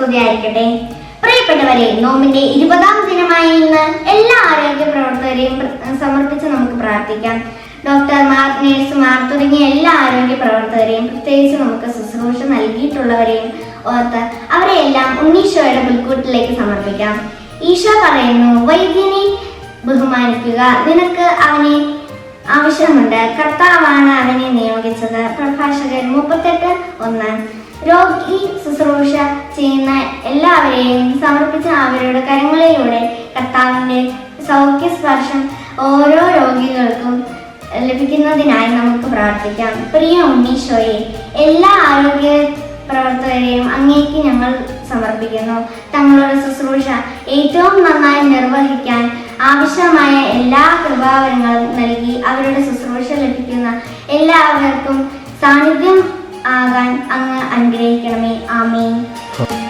സ്തുതിയായിരിക്കട്ടെ. പ്രിയപ്പെട്ടവരെ നോമ്പിന്റെ ഇരുപതാം ദിനമായ ഇന്ന് എല്ലാ ആരോഗ്യ പ്രവർത്തകരെയും പ്ര- സമർപ്പിച്ച് നമുക്ക് പ്രാർത്ഥിക്കാം. ഡോക്ടർമാർ നഴ്സുമാർ തുടങ്ങിയ എല്ലാ ആരോഗ്യ പ്രവർത്തകരെയും പ്രത്യേകിച്ച് നമുക്ക് ശുശ്രൂഷ നൽകിയിട്ടുള്ളവരെയും ഓർത്ത് അവരെ എല്ലാം ഉണ്ണീശോയുടെ പുൽക്കൂട്ടിലേക്ക് സമർപ്പിക്കാം. ഈശോ പറയുന്നു വൈദ്യനെ ബഹുമാനിക്കുക. നിനക്ക് അവനെ ആവശ്യമുണ്ട്. കർത്താവാണ് അവനെ നിയോഗിച്ചത്. പ്രഭാഷകൻ മുപ്പത്തെട്ട് ഒന്ന്. രോഗി ശുശ്രൂഷ ചെയ്യുന്ന എല്ലാവരെയും സമർപ്പിച്ച അവരുടെ കരങ്ങളിലൂടെ കർത്താവിന്റെ സൗഖ്യസ്പർശം ഓരോ രോഗികൾക്കും ലഭിക്കുന്നതിനായി നമുക്ക് പ്രാർത്ഥിക്കാം. പ്രിയ ഉണ്ണീശോയെ എല്ലാ ആരോഗ്യ പ്രവർത്തകരെയും അങ്ങേക്ക് ഞങ്ങൾ സമർപ്പിക്കുന്നു. തങ്ങളുടെ ശുശ്രൂഷ ഏറ്റവും നന്നായി നിർവഹിക്കാൻ ആവശ്യമായ എല്ലാ കൃപാവരങ്ങളും നൽകി അവരുടെ ശുശ്രൂഷ ലഭിക്കുന്ന എല്ലാവർക്കും സാന്നിധ്യം ആകാൻ അങ്ങ് അനുഗ്രഹിക്കണമേ. か。